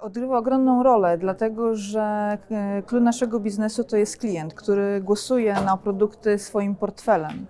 Odgrywa ogromną rolę, dlatego że e, klucz naszego biznesu to jest klient, który głosuje na produkty swoim portfelem.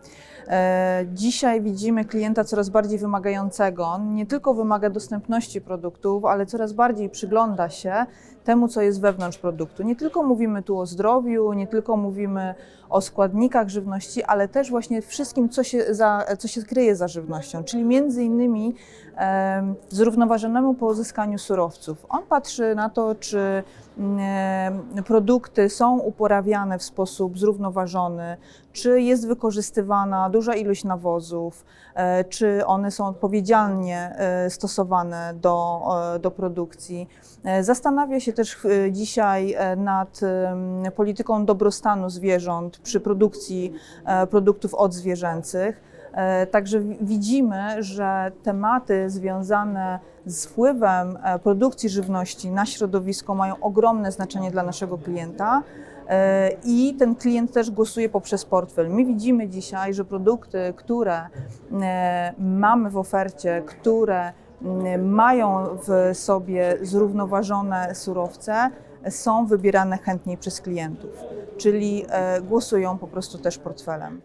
E, Dzisiaj widzimy klienta coraz bardziej wymagającego. On nie tylko wymaga dostępności produktów, ale coraz bardziej przygląda się temu, co jest wewnątrz produktu. Nie tylko mówimy tu o zdrowiu, nie tylko mówimy o składnikach żywności, ale też właśnie wszystkim, co się, za, co się kryje za żywnością, czyli między innymi em, zrównoważonemu pozyskaniu surowców. On patrzy na to, czy mm, produkty są uporawiane w sposób zrównoważony, czy jest wykorzystywana duża ilość nawozów, e, czy one są odpowiedzialnie e, stosowane do, e, do produkcji. Zastanawia się też dzisiaj nad polityką dobrostanu zwierząt przy produkcji produktów odzwierzęcych. Także wi- widzimy, że tematy związane z wpływem produkcji żywności na środowisko mają ogromne znaczenie dla naszego klienta. E, I ten klient też głosuje poprzez portfel. My widzimy dzisiaj, że produkty, które e, mamy w ofercie, które m, mają w sobie zrównoważone surowce, są wybierane chętniej przez klientów, czyli e, głosują po prostu też portfelem.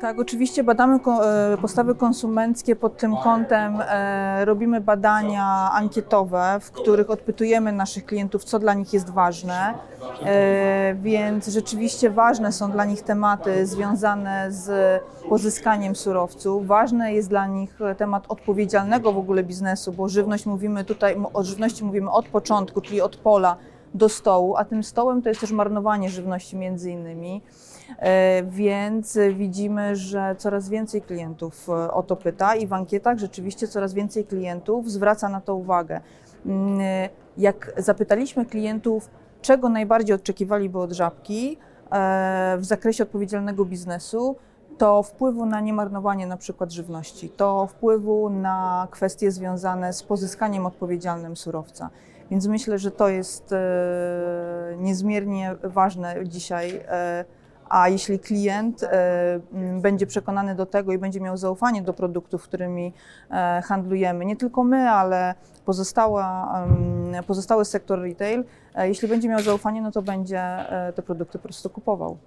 Tak, oczywiście badamy e, postawy konsumenckie pod tym kątem. e, Robimy badania ankietowe, w których odpytujemy naszych klientów, co dla nich jest ważne. E, Więc rzeczywiście ważne są dla nich tematy związane z pozyskaniem surowców. Ważny jest dla nich temat odpowiedzialnego w ogóle biznesu, bo żywność mówimy tutaj, o żywności mówimy od początku, czyli od pola do stołu, a tym stołem to jest też marnowanie żywności między innymi. E, Więc widzimy, że coraz więcej klientów e, o to pyta i w ankietach rzeczywiście coraz więcej klientów zwraca na to uwagę. Mm, Jak zapytaliśmy klientów, czego najbardziej oczekiwaliby od żabki e, w zakresie odpowiedzialnego biznesu, to wpływu na niemarnowanie na przykład żywności, to wpływu na kwestie związane z pozyskaniem odpowiedzialnym surowca. Więc myślę, że to jest e, niezmiernie ważne dzisiaj. E, a jeśli klient e, będzie przekonany do tego i będzie miał zaufanie do produktów, którymi handlujemy, nie tylko my, ale pozostała, pozostały sektor retail, jeśli będzie miał zaufanie, no to będzie te produkty po prostu kupował.